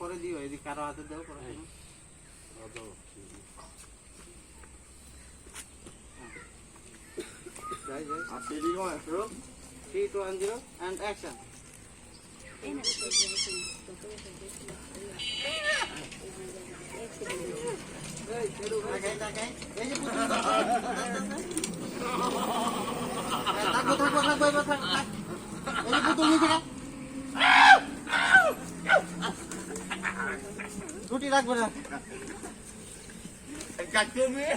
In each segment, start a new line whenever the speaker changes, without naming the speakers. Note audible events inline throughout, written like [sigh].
পরে দিও এদিকে কারও হাতে দাও পরে দিও। Action. তাকাই, তাকাই। এই যে পুতুল। থাকব, থাকব, থাকব, এবার থাক, থাক। এই যে পুতুল নিচে রাখ। রুটি রাখব
কাটতে মেয়ে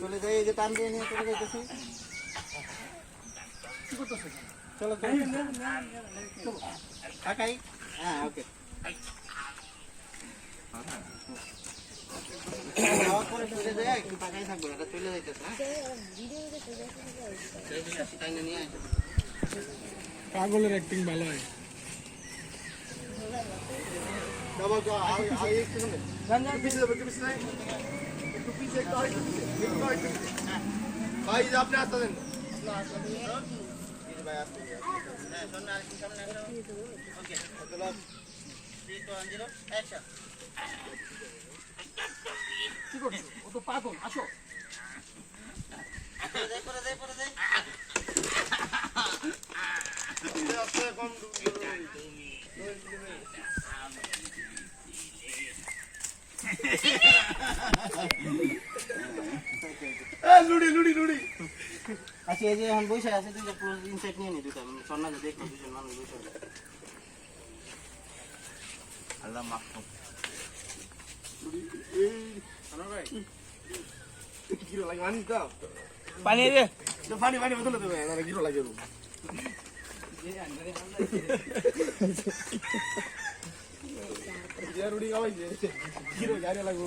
চলে যাই এই যে টান দিয়ে নিয়ে চলে যাইতেছি। চলো চলো। কাকাই? হ্যাঁ ওকে। খাওয়ার পরে চলে যায় একটু টাকাই থাকব এটা চলে যাইতেছে হ্যাঁ?
পাগলের অ্যাক্টিং ভালো হয়। আগে আগে একটু শুনে একটু পিছিয়ে একটু পিছিয়ে ভাই আপনি আসতে দেন।
হ্যাঁ
কি করছ? ও তো পাগল আসো। কম [laughs] লুড়ি লুড়ি লুড়ি।
আচ্ছা এই যে এখন বসে আছে দুইটা পুরো ইনসাইড নিয়ে নি দুইটা সন্ন্যাসে দেখো দুজন মানুষ বসে আল্লাহ মাফ
পানি দে
পানি পানি বদলে দেবে কিলো লাগে রুম খাওয়াইছে [laughs] কিলো গাড়ি লাগবো